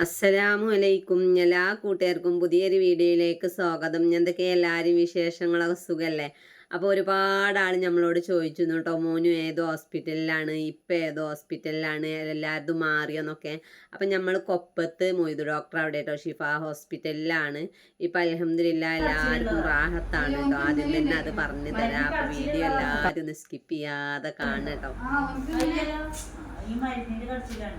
അസ്സലാമു അലൈക്കും. എല്ലാ കൂട്ടുകാർക്കും പുതിയൊരു വീഡിയോയിലേക്ക് സ്വാഗതം. എന്തൊക്കെ എല്ലാവരും വിശേഷങ്ങളൊക്കെ സുഖമല്ലേ അപ്പോൾ ഒരുപാട് ആൾ നമ്മളോട് ചോദിച്ചു കേട്ടോ മോനു ഏത് ഹോസ്പിറ്റലിലാണ് ഇപ്പം ഏത് ഹോസ്പിറ്റലിലാണ് എല്ലാവരും മാറിയെന്നൊക്കെ അപ്പം നമ്മൾ കൊപ്പത്ത് മൊയ്തു ഡോക്ടർ അവിടെ കേട്ടോ ഷിഫ ഹോസ്പിറ്റലിലാണ്. ഇപ്പം അലഹമില്ല എല്ലാവർക്കും റാഹത്താണ് കേട്ടോ ആദ്യം തന്നെ അത് പറഞ്ഞു തരാം. അപ്പം വീഡിയോ എല്ലാവരും ഒന്ന് സ്കിപ്പ് ചെയ്യാതെ കാണണം കേട്ടോ ഈ കടിച്ചിലാണ് ഈ അവിടെ കുടിക്കല്ലേ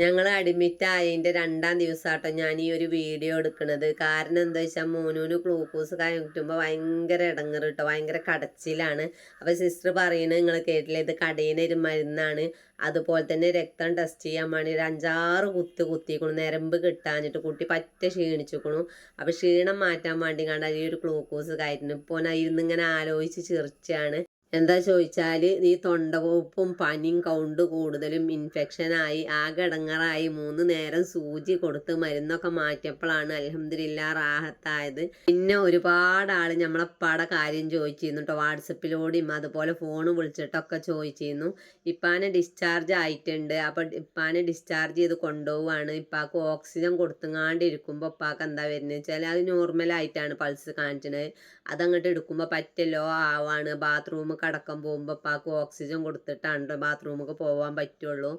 ഞങ്ങൾ അഡ്മിറ്റ് ആയതിന്റെ രണ്ടാം ദിവസമാട്ടോ ഞാൻ ഈ ഒരു വീഡിയോ എടുക്കുന്നത് കാരണം എന്താ വെച്ചാൽ മോനൂന് ഗ്ലൂക്കോസ് കഴിക്കുമ്പോൾ ഭയങ്കര ഇടങ്ങറ് കേട്ടോ ഭയങ്കര കടച്ചിലാണ്. അപ്പോൾ സിസ്റ്റർ പറയുന്നത് നിങ്ങൾ കേട്ടില്ല ഇത് കടയിനൊരു മരുന്നാണ്. അതുപോലെ തന്നെ രക്തം ടെസ്റ്റ് ചെയ്യാൻ വേണ്ടി ഒരു അഞ്ചാറ് കുത്ത് കുത്തിക്കണു നിരമ്പ് കിട്ടാഞ്ഞിട്ട് കുട്ടി പറ്റ ക്ഷീണിച്ചിക്കണു. അപ്പോൾ ക്ഷീണം മാറ്റാൻ വേണ്ടി കണ്ട ഈ ഒരു ഗ്ലൂക്കോസ് കയറ്റുന്നു ഇപ്പോൾ ഇരുന്നിങ്ങനെ ആലോചിച്ച് ചിരിച്ചാണ്. എന്താ ചോദിച്ചാൽ ഈ തൊണ്ടകോപ്പും പനിയും കൗണ്ട് കൂടുതലും ഇൻഫെക്ഷനായി ആകെ ഇടങ്ങറായി. മൂന്ന് നേരം സൂചി കൊടുത്ത് മരുന്നൊക്കെ മാറ്റിയപ്പോഴാണ് അലഹമില്ല റാഹത്തായത്. പിന്നെ ഒരുപാട് ആൾ നമ്മളെപ്പാടെ കാര്യം ചോദിച്ചിരുന്നു കേട്ടോ വാട്സപ്പിലൂടെയും അതുപോലെ ഫോൺ വിളിച്ചിട്ടൊക്കെ ചോദിച്ചിരുന്നു. ഇപ്പാനെ ഡിസ്ചാർജ് ആയിട്ടുണ്ട്. അപ്പം ഇപ്പാനെ ഡിസ്ചാർജ് ചെയ്ത് കൊണ്ടുപോവാണ്. ഇപ്പാക്ക് ഓക്സിജൻ കൊടുത്തുങ്ങാണ്ടിരിക്കുമ്പോൾ ഇപ്പാക്ക് എന്താ വരുന്നത് വെച്ചാൽ അത് നോർമലായിട്ടാണ് പൾസ് കാണിച്ചത്. അതങ്ങോട്ട് എടുക്കുമ്പോൾ പറ്റല്ലോ ആവാണ്. ബാത്റൂം കടക്കാൻ പോകുമ്പോൾ പാക്ക് ഓക്സിജൻ കൊടുത്തിട്ടാണ് ബാത്റൂമൊക്കെ പോകാൻ പറ്റുള്ളൂ.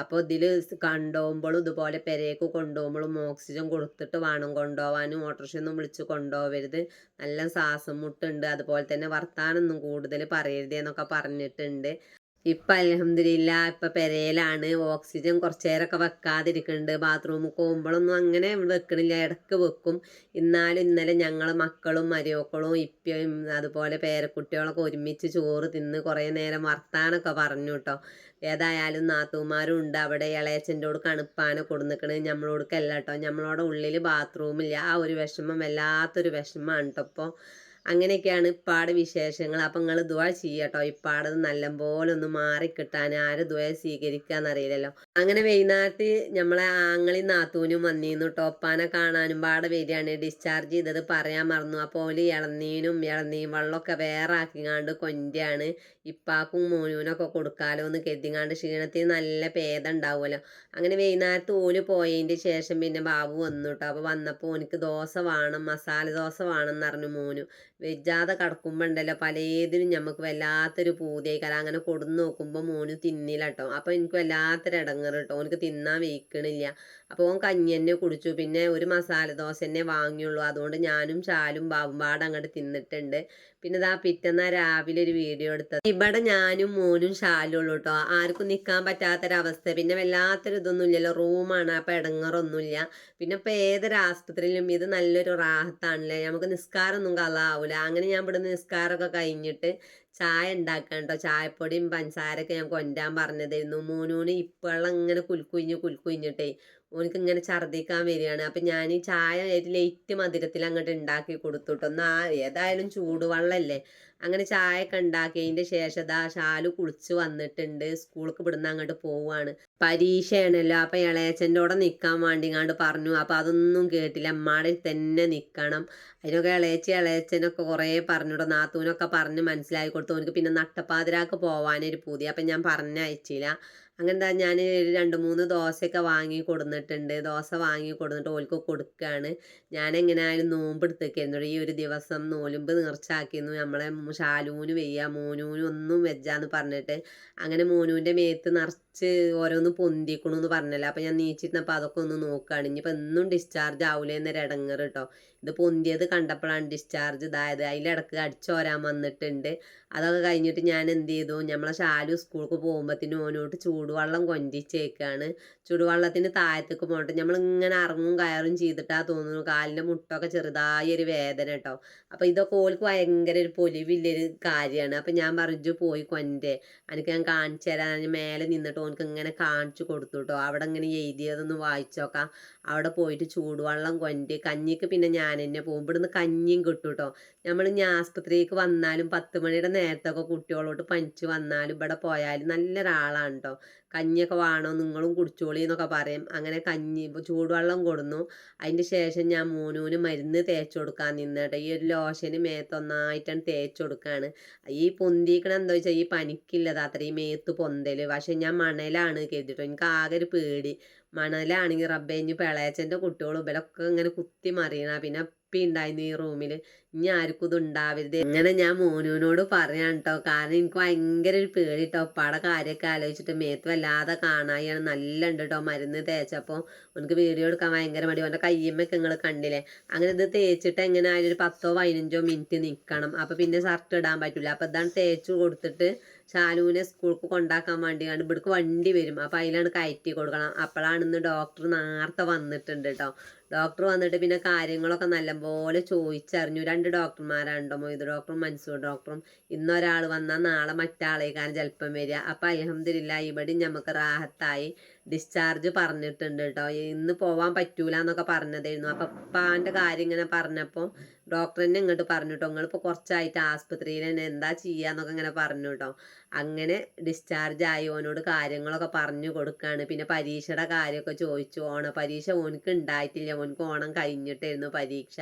അപ്പോൾ ഇതിൽ കണ്ടുപോകുമ്പോഴും ഇതുപോലെ പെരേക്ക് കൊണ്ടുപോകുമ്പോഴും ഓക്സിജൻ കൊടുത്തിട്ട് വേണം കൊണ്ടുപോകാനും ഓട്ടോറിക്ഷയൊന്നും വിളിച്ച് കൊണ്ടുപോകരുത് നല്ല ശ്വാസം മുട്ടുണ്ട്. അതുപോലെ തന്നെ വർത്താനൊന്നും കൂടുതൽ പറയരുത് എന്നൊക്കെ പറഞ്ഞിട്ടുണ്ട്. ഇപ്പം അലഹമില്ല ഇപ്പം പെരയിലാണ് ഓക്സിജൻ കുറച്ചേരൊക്കെ വെക്കാതിരിക്കുന്നുണ്ട് ബാത്റൂമിൽ പോകുമ്പോഴൊന്നും അങ്ങനെ വെക്കണില്ല. ഇടയ്ക്ക് വെക്കും. എന്നാലും ഇന്നലെ ഞങ്ങൾ മക്കളും മരിയോക്കളും ഇപ്പയും അതുപോലെ പേരക്കുട്ടികളൊക്കെ ഒരുമിച്ച് ചോറ് തിന്ന് കുറേ നേരം വർത്താനൊക്കെ പറഞ്ഞു കേട്ടോ ഏതായാലും നാത്തൂമാരും ഉണ്ട്. അവിടെ ഇളയച്ചന്റെോട് കണുപ്പാനെ കൊടുന്നിക്കണ്. നമ്മളോടക്കല്ല കേട്ടോ നമ്മളോട് ഉള്ളിൽ ബാത്റൂമില്ല. ആ ഒരു വിഷമം വല്ലാത്തൊരു വിഷമമാണ് കേട്ടോ ഇപ്പോൾ അങ്ങനെയൊക്കെയാണ് ഇപ്പാട് വിശേഷങ്ങൾ. അപ്പം നിങ്ങൾ ദുആ ചെയ്യട്ടോ ഇപ്പാടത് നല്ലപോലെ ഒന്ന് മാറിക്കിട്ടാൻ ആര് സ്വീകരിക്കുക സ്വീകരിക്കാന്നറിയില്ലല്ലോ. അങ്ങനെ വൈകുന്നേരത്ത് നമ്മളെ ആങ്ങളി നാത്തൂനും വന്നിരുന്നു ടോപ്പാനെ കാണാനും പാടെ വരികയാണ്. ഡിസ്ചാർജ് ചെയ്തത് പറയാൻ മറന്നു. അപ്പോൾ ഓൽ ഇളനീനും ഇളനീൻ വെള്ളമൊക്കെ വേറെ ആക്കിങ്ങാണ്ട് കൊഞ്ചാണ് ഇപ്പാക്കും മോനൂനൊക്കെ കൊടുക്കാലോ എന്ന് കരുതിങ്ങാണ്ട് ക്ഷീണത്തിന് നല്ല ഭേദം ഉണ്ടാവുമല്ലോ അങ്ങനെ വൈകുന്നേരത്ത് ഓൽ പോയതിന്റെ ശേഷം പിന്നെ ബാബു വന്നു കേട്ടോ അപ്പോൾ വന്നപ്പോൾ എനിക്ക് ദോശ വേണം മസാല ദോശ വേണം എന്ന് പറഞ്ഞു മോനു. വെജാതെ കടക്കുമ്പോൾ ഉണ്ടല്ലോ പലതിനും നമുക്ക് വല്ലാത്തൊരു പൂതിയായിക്കാലം അങ്ങനെ കൊടുന്ന് നോക്കുമ്പോൾ മോനു തിന്നില്ല കേട്ടോ അപ്പോൾ എനിക്ക് വല്ലാത്തൊരു ഇടങ്ങറ് കേട്ടോ ഓനക്ക് തിന്നാൻ വെയ്ക്കണില്ല. അപ്പോൾ ഓൻ കഞ്ഞി തന്നെ കുടിച്ചു. പിന്നെ ഒരു മസാല ദോശ തന്നെ വാങ്ങിയുള്ളൂ. അതുകൊണ്ട് ഞാനും ചാലും ബാബുമ്പാട് അങ്ങോട്ട് തിന്നിട്ടുണ്ട്. പിന്നെ ഇതാ പിറ്റന്നാ രാവിലെ ഒരു വീഡിയോ എടുത്തത്. ഇവിടെ ഞാനും മോനും ഷാലും ഉള്ളൂ കേട്ടോ ആർക്കും നിൽക്കാൻ പറ്റാത്തൊരവസ്ഥ. പിന്നെ വല്ലാത്തൊരു ഇതൊന്നും ഇല്ലല്ലോ. റൂമാണ്. അപ്പം ഇടങ്ങറൊന്നുമില്ല പിന്നെ ഇപ്പം ഏതൊരു ആസ്പത്രിയിലും ഇത് നല്ലൊരു റാഹത്താണല്ലേ. നമുക്ക് നിസ്കാരമൊന്നും കളാവൂല. അങ്ങനെ ഞാൻ ഇവിടുന്ന് നിസ്കാരമൊക്കെ കഴിഞ്ഞിട്ട് ചായ ഉണ്ടാക്കാൻ കേട്ടോ ചായപ്പൊടിയും പഞ്ചസാരൊക്കെ ഞാൻ കൊണ്ടാൻ പറഞ്ഞതായിരുന്നു. മോനോന് ഇപ്പോഴെല്ലാം ഇങ്ങനെ കുൽക്കുഞ്ഞ് കുൽക്കുഞ്ഞിട്ടേ ഓനക്ക് ഇങ്ങനെ ഛർദ്ദിക്കാൻ വരികയാണ്. അപ്പം ഞാൻ ചായ ലൈറ്റ് മധുരത്തിൽ അങ്ങോട്ട് ഉണ്ടാക്കി കൊടുത്തു കേട്ടോ ഒന്ന് ആ ഏതായാലും ചൂടുവെള്ളമല്ലേ അങ്ങനെ ചായ ഒക്കെ ഉണ്ടാക്കിയതിന്റെ ശേഷം ദാ ഷാലു കുളിച്ച് വന്നിട്ടുണ്ട്. സ്കൂൾക്ക് ഇവിടുന്ന് അങ്ങോട്ട് പോവാണ്. പരീക്ഷയാണല്ലോ. അപ്പം ഇളയച്ചന്റെ കൂടെ നിൽക്കാൻ വേണ്ടിങ്ങാണ്ട് പറഞ്ഞു. അപ്പം അതൊന്നും കേട്ടില്ല. അമ്മാടെ തന്നെ നിൽക്കണം അതിനൊക്കെ ഇളയച്ചി ഇളയച്ചനൊക്കെ കുറേ പറഞ്ഞിട്ടോ. നാത്തൂനൊക്കെ പറഞ്ഞ് മനസ്സിലാക്കി കൊടുത്തു. എനിക്ക് പിന്നെ നട്ടപ്പാതിരാക്ക് പോകാനൊരു പൂതി അപ്പം ഞാൻ പറഞ്ഞയച്ചില്ല. അങ്ങനെന്താ ഞാൻ രണ്ട് മൂന്ന് ദോശയൊക്കെ വാങ്ങി കൊടുന്നിട്ടുണ്ട്. ദോശ വാങ്ങി കൊടുന്നിട്ട് ഓൽക്ക് കൊടുക്കുകയാണ് ഞാൻ എങ്ങനെയായാലും നോമ്പ് എടുത്തേക്കായിരുന്നു ഈ ഒരു ദിവസം നോലുമ്പ് നേർച്ചാക്കിയിരുന്നു നമ്മളെ ഷാലൂന് വെയ്യ. മോനൂനും ഒന്നും വെജാന്ന് പറഞ്ഞിട്ട് അങ്ങനെ മോനൂന്റെ മേത്ത് നിറച്ച് ഓരോന്ന് പൊന്തിക്കണു എന്ന് പറഞ്ഞല്ലോ? അപ്പം ഞാൻ നീച്ചിരുന്നപ്പോൾ അതൊക്കെ ഒന്ന് നോക്കുകയാണ് ഇനിയിപ്പോൾ എന്നും ഡിസ്ചാർജ് ആവൂലേ എന്നൊരു ഇടങ്ങറ് കേട്ടോ ഇത് പൊന്തിയത് കണ്ടപ്പോഴാണ് ഡിസ്ചാർജ് ഇതായത്. അതിലിടക്ക് അടിച്ചോരാൻ വന്നിട്ടുണ്ട്. അതൊക്കെ കഴിഞ്ഞിട്ട് ഞാൻ എന്ത് ചെയ്തു? നമ്മളെ ഷാലു സ്കൂൾക്ക് പോകുമ്പോഴത്തേനും ഓനോട്ട് ചൂടുവെള്ളം കൊഞ്ചിച്ചേക്കാണ്. ചൂടുവെള്ളത്തിന് താഴത്തേക്ക് പോകട്ടെ നമ്മളിങ്ങനെ ഇറങ്ങും കയറും ചെയ്തിട്ടാ തോന്നുന്നു. കാലിന്റെ മുട്ടൊക്കെ ചെറുതായി ഒരു വേദന കേട്ടോ അപ്പോൾ ഇതൊക്കെ ഓൾക്ക് ഭയങ്കര ഒരു പൊലിവില്ലൊരു കാര്യമാണ് അപ്പം ഞാൻ പറഞ്ഞു പോയി കൊന്റെ എനിക്ക് ഞാൻ കാണിച്ചു തരാൻ മേലെ നിന്നിട്ട് ഓനക്ക് ഇങ്ങനെ കാണിച്ചു കൊടുത്തു കേട്ടോ അവിടെ ഇങ്ങനെ എഴുതിയതൊന്ന് വായിച്ചോക്കാം. അവിടെ പോയിട്ട് ചൂടുവെള്ളം കൊണ്ട് കഞ്ഞിക്ക് പിന്നെ ഞാൻ തന്നെ പോകും. ഇവിടുന്ന് കഞ്ഞിയും കിട്ടും കേട്ടോ നമ്മൾ ഇനി ആസ്പത്രിക്ക് വന്നാലും പത്ത് മണിയുടെ നേരത്തൊക്കെ കുട്ടികളോട്ട് പനിച്ച് വന്നാലും ഇവിടെ പോയാലും നല്ലൊരാളാണ് കേട്ടോ കഞ്ഞിയൊക്കെ വേണോ? നിങ്ങളും കുടിച്ചോളി എന്നൊക്കെ പറയും. അങ്ങനെ കഞ്ഞി ചൂടുവെള്ളം കൊടുന്നു. അതിന്റെ ശേഷം ഞാൻ മോനൂന് മരുന്ന് തേച്ച് കൊടുക്കാൻ നിന്നിട്ട് ഈ ഒരു ലോഷന് മേത്തൊന്നായിട്ടാണ് തേച്ച് കൊടുക്കുകയാണ് ഈ പൊന്തിക്കണ എന്താ വെച്ചാൽ ഈ പനിക്കില്ലത് അത്ര ഈ മേത്ത് പൊന്തൽ പക്ഷെ ഞാൻ മണലാണ് കരുതിട്ടോ. എനിക്ക് ആകെ ഒരു പേടി. മണലാണെങ്കിൽ റബ്ബേഞ്ഞ് പിളയച്ചന്റെ കുട്ടികളും ഇവരൊക്കെ ഇങ്ങനെ കുത്തി മറിയണ. പിന്നെ ഉപ്പി ഉണ്ടായിരുന്നു ഈ റൂമിൽ ഇനി ആർക്കും ഇത് ഉണ്ടാവരുത്. ഇങ്ങനെ ഞാൻ മോനുവിനോട് പറയാൻ കേട്ടോ കാരണം എനിക്ക് ഭയങ്കര ഒരു പേടി കേട്ടോ ഉപ്പാടെ കാര്യമൊക്കെ ആലോചിച്ചിട്ട് മേത്ത് വല്ലാതെ കാണായാണ്. നല്ല ഉണ്ട് കേട്ടോ മരുന്ന് തേച്ചപ്പോൾ എനിക്ക് വീഡിയോ എടുക്കാൻ ഭയങ്കര മടി. അവന്റെ കയ്യമ്മൊക്കെ നിങ്ങൾ കണ്ടില്ലേ? അങ്ങനെ ഇത് തേച്ചിട്ട് എങ്ങനെ ആയാലും ഒരു പത്തോ പതിനഞ്ചോ മിനിറ്റ് നിൽക്കണം അപ്പോൾ പിന്നെ ഷർട്ട് ഇടാൻ പറ്റില്ല അപ്പോൾ ഇതാണ് തേച്ച് കൊടുത്തിട്ട് ശാലുവിനെ സ്കൂൾക്ക് കൊണ്ടാക്കാൻ വേണ്ടി കണ്ട് ഇവിടേക്ക് വണ്ടി വരും. അപ്പോൾ അതിലാണ് കയറ്റി കൊടുക്കണം. അപ്പോഴാണ് ഇന്ന് ഡോക്ടർ നേരത്തെ വന്നിട്ടുണ്ട് കേട്ടോ ഡോക്ടർ വന്നിട്ട് പിന്നെ കാര്യങ്ങളൊക്കെ നല്ലപോലെ ചോദിച്ചറിഞ്ഞു. രണ്ട് ഡോക്ടർമാരുണ്ടോ മൊയ്ത് ഡോക്ടറും മൻസൂർ ഡോക്ടറും. ഇന്നൊരാൾ വന്നാൽ നാളെ മറ്റാളേക്കാണ് ചിലപ്പം വരിക. അപ്പം അലഹമില്ല ഇവിടെ നമുക്ക് റാഹത്തായി ഡിസ്ചാർജ് പറഞ്ഞിട്ടുണ്ട് കേട്ടോ ഇന്ന് പോവാൻ പറ്റൂല എന്നൊക്കെ പറഞ്ഞതായിരുന്നു. അപ്പം ഉപ്പാന്റെ കാര്യം ഇങ്ങനെ പറഞ്ഞപ്പോൾ ഡോക്ടർ തന്നെ ഇങ്ങോട്ട് പറഞ്ഞു കേട്ടോ നിങ്ങളിപ്പോൾ കുറച്ചായിട്ട് ആസ്പത്രിയിൽ തന്നെ എന്താ ചെയ്യാന്നൊക്കെ ഇങ്ങനെ പറഞ്ഞു കേട്ടോ അങ്ങനെ ഡിസ്ചാർജ് ആയി ഓനോട് കാര്യങ്ങളൊക്കെ പറഞ്ഞു കൊടുക്കുകയാണ് പിന്നെ പരീക്ഷയുടെ കാര്യമൊക്കെ ചോദിച്ചു. ഓണ പരീക്ഷ ഓനക്ക് ഉണ്ടായിട്ടില്ല ഓനക്ക് ഓണം കഴിഞ്ഞിട്ടായിരുന്നു പരീക്ഷ.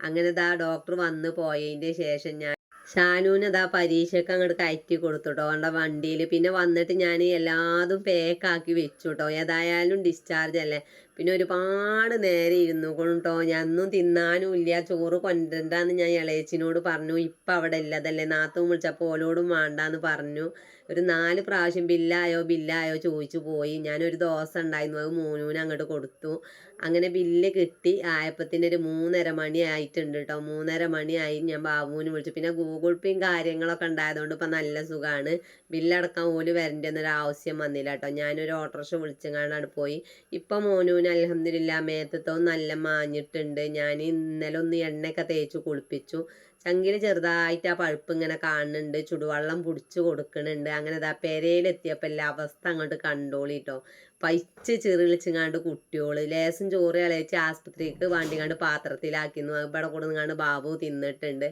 അങ്ങനെ ഇതാ ഡോക്ടർ വന്ന് പോയതിന്റെ ശേഷം ഞാൻ ഷാനൂന് അതാ പരീക്ഷയ്ക്ക് അങ്ങോട്ട് കയറ്റി കൊടുത്തുട്ടോ. അവന്റെ വണ്ടിയിൽ. പിന്നെ വന്നിട്ട് ഞാൻ എല്ലാതും പേക്കാക്കി വെച്ചു കേട്ടോ ഏതായാലും ഡിസ്ചാർജ് അല്ലേ. പിന്നെ ഒരുപാട് നേരം ഇരുന്നു കൊണ്ടോ ഞാനൊന്നും തിന്നാനും ഇല്ല. ചോറ് കൊണ്ടുവരണ്ടാന്ന് ഞാൻ ഇളയച്ചിനോട് പറഞ്ഞു. ഇപ്പം അവിടെ ഇല്ലതല്ലേ. നാത്തും വിളിച്ചപ്പോൾ ഓലോടും വേണ്ടാന്ന് പറഞ്ഞു. ഒരു നാല് പ്രാവശ്യം ബില്ലായോ ബില്ലായോ ചോദിച്ചു പോയി. ഞാനൊരു ദോശ ഉണ്ടായിരുന്നു. അത് മൂന്നൂന് അങ്ങോട്ട് കൊടുത്തു. അങ്ങനെ ബില്ല് കിട്ടി. ആയപ്പത്തിന് ഒരു മൂന്നര മണി ആയിട്ടുണ്ട് കേട്ടോ മൂന്നര മണിയായി ഞാൻ ബാബുവിന് വിളിച്ചു. പിന്നെ ഗൂഗിൾ പേയും കാര്യങ്ങളൊക്കെ ഉണ്ടായതുകൊണ്ട് ഇപ്പം നല്ല സുഖമാണ് ബില്ലടക്കാൻ പോലും വരേണ്ട എന്നൊരു ആവശ്യം വന്നില്ല കേട്ടോ ഞാനൊരു ഓട്ടോറിക്ഷ വിളിച്ചങ്ങാണ്ടാണ് പോയി. ഇപ്പം മോനൂന് അലഹമില്ല മേത്തത്തോ നല്ല മാഞ്ഞിട്ടുണ്ട്. ഞാൻ ഇന്നലെ ഒന്ന് എണ്ണയൊക്കെ തേച്ച് കുളിപ്പിച്ചു. ചങ്കിൽ ചെറുതായിട്ട് ആ പഴുപ്പ് ഇങ്ങനെ കാണുന്നുണ്ട്. ചുടുവെള്ളം പിടിച്ച് കൊടുക്കുന്നുണ്ട്. അങ്ങനെ ഇതാ പെരയിലെത്തിയപ്പോൾ എല്ലാ അവസ്ഥ അങ്ങോട്ട് കണ്ടോളിട്ടോ. പൈച്ച് ചെറിളിച്ചിങ്ങാണ്ട് കുട്ടിയോൾ. ലേസം ചോറ് ഇളയിച്ച് ആസ്പത്രിക്ക് വാണ്ടിങ്ങാണ്ട് പാത്രത്തിലാക്കിന്നു. ഇവിടെ കൊടുങ്ങാണ്ട് ബാബു തിന്നിട്ടുണ്ട്.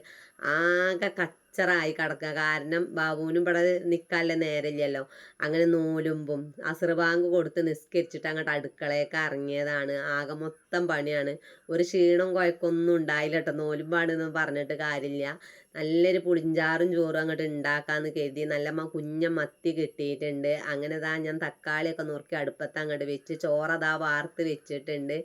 ആകെ കച്ചറായി കിടക്കുക. കാരണം ബാബുവിനും ഇവിടെ നിൽക്കാനുള്ള നേരമില്ലല്ലോ അങ്ങനെ നൂലുമ്പും അസർബാങ്ക് കൊടുത്ത് നിസ്കരിച്ചിട്ട് അങ്ങോട്ട് അടുക്കളയൊക്കെ ഇറങ്ങിയതാണ്. ആകെ മൊത്തം പണിയാണ്. ഒരു ക്ഷീണം കുഴക്കൊന്നും ഉണ്ടായില്ല കേട്ടോ. നോലുമ്പാണെന്ന് പറഞ്ഞിട്ട് കാര്യമില്ല. നല്ലൊരു പുളിഞ്ചാറും ചോറും അങ്ങോട്ട് ഉണ്ടാക്കാന്ന് കരുതി നല്ല കുഞ്ഞ മത്തി കിട്ടിയിട്ടുണ്ട്. അങ്ങനെ താ ഞാൻ തക്കാളിയൊക്കെ നുറുക്കി അടുപ്പത്ത് അങ്ങോട്ട് വെച്ച് ചോറതാ വാർത്ത് വെച്ചിട്ടുണ്ട്.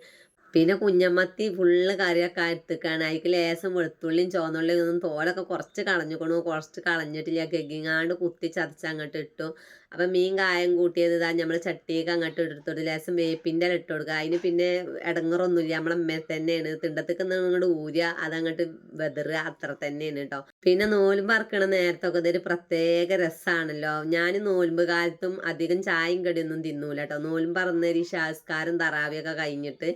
പിന്നെ കുഞ്ഞമ്മത്തി ഫുള്ള് കറിയൊക്കെ എടുത്തിക്കാണ് അതിക്ക് ലേശം വെളുത്തുള്ളിയും ചുവന്നുള്ളിയും ഒന്നും തോലൊക്കെ കുറച്ച് കളഞ്ഞുക്കണു. കുറച്ച് കളഞ്ഞിട്ടില്ല. ഗഗിങ്ങാണ്ട് കുത്തി ചതച്ച് അങ്ങോട്ട് ഇട്ടു. അപ്പം മീൻ കായം കൂട്ടിയത് ഇതാ നമ്മൾ ചട്ടിയൊക്കെ അങ്ങോട്ട് എടുത്തോട്ട് ലേശം വേപ്പിന്റെ ഇല ഇട്ട് കൊടുക്കുക. അതിന് പിന്നെ ഇടങ്ങറൊന്നുമില്ല നമ്മളെ അമ്മ തന്നെയാണ്. തിണ്ടത്തേക്ക് അങ്ങോട്ട് ഊരുക അതങ്ങോട്ട് വെതറുക. അത്ര തന്നെയാണ് കേട്ടോ പിന്നെ നോലുമ്പ് അറക്കണ നേരത്തൊക്കെ ഇതൊരു പ്രത്യേക രസമാണല്ലോ ഞാൻ നോലുമ്പ് കാലത്തും അധികം ചായയും കടിയൊന്നും തിന്നൂല കേട്ടോ നോലുമ്പ് അറന്നൊരു ശാസ്കാരം തറാവിയൊക്കെ കഴിഞ്ഞിട്ട്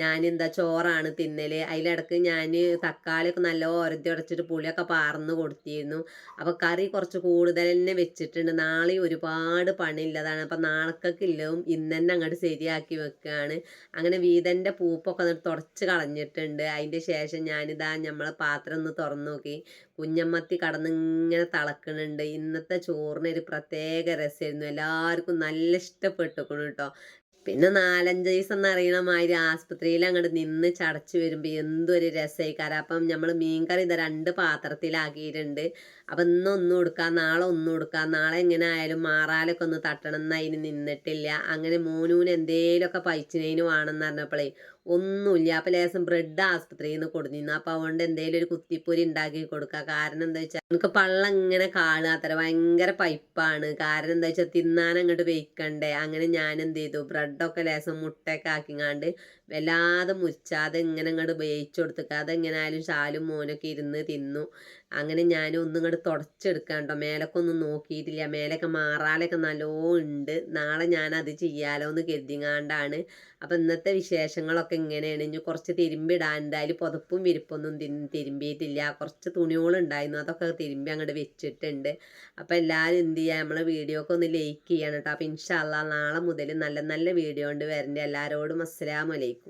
ഞാൻ എന്താ ചോറാണ് തിന്നൽ. അതിലിടക്ക് ഞാൻ തക്കാളിയൊക്കെ നല്ല ഒരത്തി ഉടച്ചിട്ട് പുളിയൊക്കെ പാർന്ന് കൊടുത്തിരുന്നു. അപ്പോൾ കറി കുറച്ച് കൂടുതൽ തന്നെ വെച്ചിട്ടുണ്ട്. നാളെ ഒരുപാട് പണിയുള്ളതാണ് അപ്പം നാളേക്കൊക്കെല്ലതും ഇന്ന് തന്നെ അങ്ങോട്ട് ശരിയാക്കി വെക്കുകയാണ് അങ്ങനെ വീതന്റെ പൂപ്പൊക്കെ തുടച്ച് കളഞ്ഞിട്ടുണ്ട്. അതിന്റെ ശേഷം ഞാനിതാ നമ്മളെ പാത്രം ഒന്ന് തുറന്നു നോക്കി. കുഞ്ഞമ്മത്തി കടന്ന് ഇങ്ങനെ തിളക്കുന്നുണ്ട് ഇന്നത്തെ ചോറിന് ഒരു പ്രത്യേക രസമായിരുന്നു. എല്ലാവർക്കും നല്ല ഇഷ്ടപ്പെട്ടിരിക്കണം കേട്ടോ. പിന്നെ നാലഞ്ച് ദിവസം എന്നറിയണ മാതിരി ആസ്പത്രിയിൽ അങ്ങോട്ട് നിന്ന് ചടച്ച് വരുമ്പോൾ എന്തൊരു രസമായിക്കാരം അപ്പം നമ്മൾ മീൻകറി ഇതാ രണ്ട് പാത്രത്തിലാക്കിയിട്ടുണ്ട്. അപ്പം ഇന്ന് ഒന്നും കൊടുക്കാം നാളെ ഒന്നും കൊടുക്കാം നാളെ എങ്ങനെ ആയാലും മാറാലൊക്കെ ഒന്ന് തട്ടണം എന്ന് അതിന് നിന്നിട്ടില്ല. അങ്ങനെ മോനൂന് എന്തേലുമൊക്കെ പൈച്ചിനേന് വേണമെന്ന് പറഞ്ഞപ്പോഴേ ഒന്നുമില്ല. അപ്പം ലേശം ബ്രെഡ് ആസ്പത്രിയിൽ നിന്ന് കൊടുത്തിരുന്നു അപ്പം അതുകൊണ്ട് എന്തെങ്കിലും ഒരു കുത്തിപ്പൊരി ഉണ്ടാക്കി കൊടുക്കുക കാരണം എന്താ വെച്ചാൽ നമുക്ക് പള്ളം ഇങ്ങനെ കാണുക അത്ര ഭയങ്കര പൈപ്പാണ്. കാരണം എന്താ വെച്ചാൽ തിന്നാൻ അങ്ങോട്ട് വെയ്ക്കണ്ടേ. അങ്ങനെ ഞാൻ എന്ത് ചെയ്തു? ബ്രെഡൊക്കെ ലേശം മുട്ടയൊക്കെ ആക്കിങ്ങാണ്ട് വല്ലാതെ മുച്ചാതെ ഇങ്ങനെ അങ്ങോട്ട് വേവിച്ചു കൊടുത്തു. അതെങ്ങനെ ആയാലും ശാലും മോനൊക്കെ ഇരുന്ന് തിന്നു. അങ്ങനെ ഞാൻ ഒന്നും ഇങ്ങോട്ട് തുടച്ചെടുക്കാണ്ടോ മേലൊക്കെ ഒന്നും നോക്കിയിട്ടില്ല. മേലൊക്കെ മാറാലൊക്കെ നല്ലോ ഉണ്ട്. നാളെ ഞാൻ അത് ചെയ്യാലോ എന്ന് കരുതിങ്ങാണ്ടാണ്. അപ്പം ഇന്നത്തെ വിശേഷങ്ങളൊക്കെ ഇങ്ങനെയാണ്. ഇനി കുറച്ച് തിരുമ്പിടാൻ എന്തായാലും പുതപ്പും വിരിപ്പൊന്നും തിരുമ്പിയിട്ടില്ല. കുറച്ച് തുണികളുണ്ടായിരുന്നു അതൊക്കെ തിരുമ്പി അങ്ങോട്ട് വെച്ചിട്ടുണ്ട്. അപ്പം എല്ലാവരും എന്ത് ചെയ്യുക നമ്മളെ വീഡിയോ ഒക്കെ ഒന്ന് ലൈക്ക് ചെയ്യണം കേട്ടോ അപ്പം ഇൻഷാല്ല നാളെ മുതൽ നല്ല നല്ല വീഡിയോ കൊണ്ട് വരേണ്ട. എല്ലാവരോടും അസ്സലാമലൈക്കും